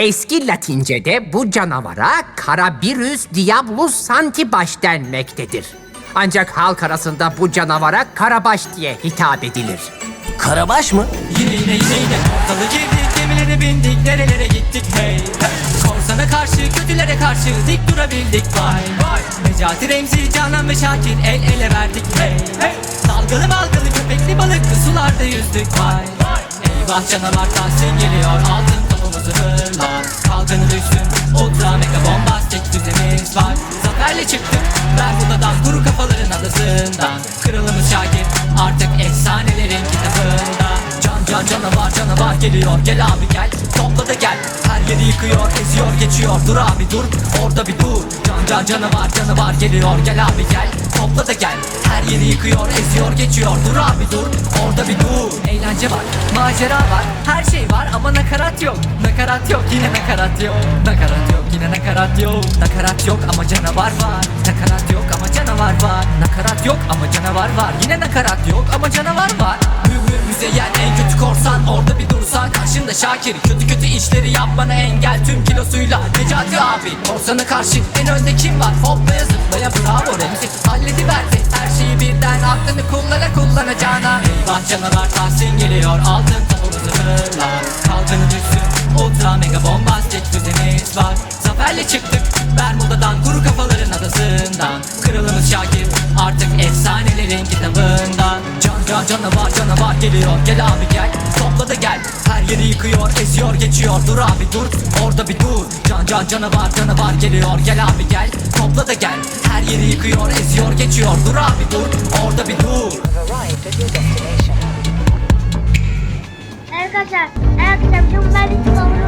Eski Latince'de bu canavara Carabirus diabolus santibaş denmektedir. Ancak halk arasında bu canavara karabaş diye hitap edilir. Karabaş mı? Yine yine yine yine ortalığı girdik gemilere bindik nerelere gittik? Hey hey. Korsana karşı kötülere karşı dik durabildik. Vay vay. Necati Remzi Canan ve Şakir el ele verdik. Hey hey. Dalgalı malgalı köpekli balıklı sularda yüzdük. Vay vay. Eyvah canavar Tahsin geliyor. Altın hırla Kalkanı düşsün. Ultra mega bombastik düzemiz var. Zaferle çıktık Bermuda'dan kuru kafaların adasından. Kralımız Şakir. Artık efsanelerin kitabında. Can can canavar canavar geliyor. Gel abi gel. Topla da gel. Her yeri yıkıyor eziyor geçiyor. Dur abi dur. Orada bir dur. Can can canavar canavar geliyor. Gel abi gel. Topla da gel. Her yeri yıkıyor eziyor geçiyor. Dur abi dur. Orada bir dur. Eğlence var. Macera var her şey var ama nakarat yok. Nakarat yok yine nakarat yok. Nakarat yok yine nakarat yok. Nakarat yok ama canavar var. Nakarat yok ama canavar var. Nakarat yok ama canavar var. Yine nakarat yok ama canavar var. Mühür müzeyyen en kötü korsan. Orada bir dursan karşında Şakir. Kötü kötü işleri yapmana engel. Tüm kilosuyla Necati abi. Korsana karşı en önde kim var? Hoplaya zıplaya bravo. Remzi Hallediverdi her şeyi birden. Aklını kullana kullanacağına Eyvah canavar Tahsin çıktık. Bermuda'dan kuru kafaların adasından. Kralımız Şakir artık efsanelerin kitabından. Can can canavar canavar geliyor. Gel abi gel topla da gel. Her yeri yıkıyor eziyor geçiyor. Dur abi dur orada bir dur. Can can canavar canavar geliyor. Gel abi gel topla da gel. Her yeri yıkıyor eziyor geçiyor. Dur abi dur orada bir dur. Arkadaşlar, arkadaşlar abone olmayı,